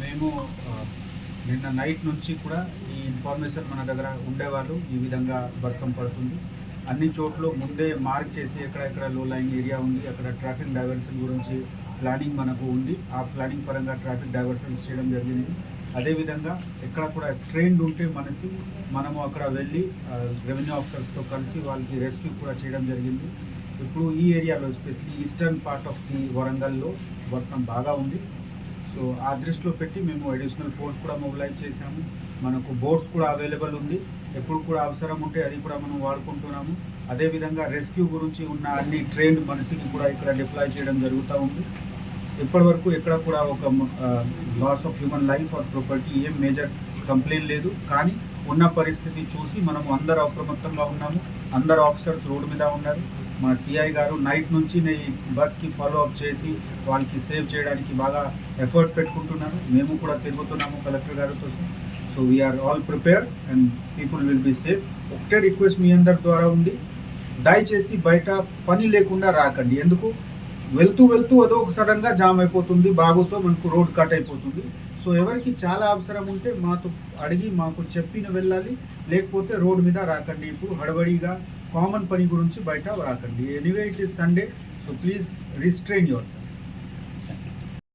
మేము నిన్న నైట్ నుంచి కూడా ఈ ఇన్ఫర్మేషన్ మన దగ్గర ఉండేవాళ్ళు. ఈ విధంగా వర్షం పడుతుంది. అన్ని చోట్ల ముందే మార్క్ చేసి ఎక్కడెక్కడ లో లైన్ ఏరియా ఉంది అక్కడ ట్రాఫిక్ డైవర్షన్ గురించి ప్లానింగ్ మనకు ఉంది. ఆ ప్లానింగ్ పరంగా ట్రాఫిక్ డైవర్షన్స్ చేయడం జరిగింది. అదేవిధంగా ఎక్కడ కూడా స్ట్రెయిన్ ఉంటే మనసి మనము అక్కడ వెళ్ళి రెవెన్యూ ఆఫీసర్స్తో కలిసి వాళ్ళకి రెస్క్యూ కూడా చేయడం జరిగింది. ఇప్పుడు ఈ ఏరియాలో especially eastern part of the వరంగల్లో వర్షం బాగా ఉంది. సో ఆ దృష్టిలో పెట్టి మేము అడిషనల్ ఫోర్స్ కూడా మొబిలైజ్ చేశాము. మనకు బోట్స్ కూడా అవైలబుల్ ఉంది. ఎప్పుడు కూడా అవసరం ఉంటే అది కూడా మనం వాడుకుంటున్నాము. అదేవిధంగా రెస్క్యూ గురించి ఉన్న అన్ని ట్రైన్డ్ మనిషిని కూడా ఇక్కడ డిప్లాయ్ చేయడం జరుగుతూ ఉంది. ఇప్పటి వరకు ఎక్కడ కూడా ఒక loss of human life or property ఏం మేజర్ కంప్లైంట్ లేదు. కానీ ఉన్న పరిస్థితి చూసి మనం అందరు అప్రమత్తంగా ఉన్నాము. అందరు ఆఫీసర్స్ రోడ్డు మీద ఉన్నారు. మా సిఐ గారు నైట్ నుంచి ఈ బస్కి ఫాలో అప్ చేసి వాళ్ళకి సేవ్ చేయడానికి బాగా ఎఫర్ట్ పెట్టుకుంటున్నాను. మేము కూడా తిరుగుతున్నాము కలెక్టర్ గారితో. So we're all prepare and people will be safe ఒకటే రిక్వెస్ట్ మీ అందరి ద్వారా ఉంది. దయచేసి బయట పని లేకుండా రాకండి. ఎందుకు? వెళ్తూ వెళ్తూ అదో ఒక సడన్గా జామ్ అయిపోతుంది బాగుతో మనకు రోడ్ కట్ అయిపోతుంది. సో ఎవరికి చాలా అవసరం ఉంటే మాతో అడిగి మాకు చెప్పిన వెళ్ళాలి. లేకపోతే రోడ్ మీద రాకండి. ఇప్పుడు హడబడిగా కామన్ పని గురించి బయట రాకండి. Anyway it is Sunday so please restrain your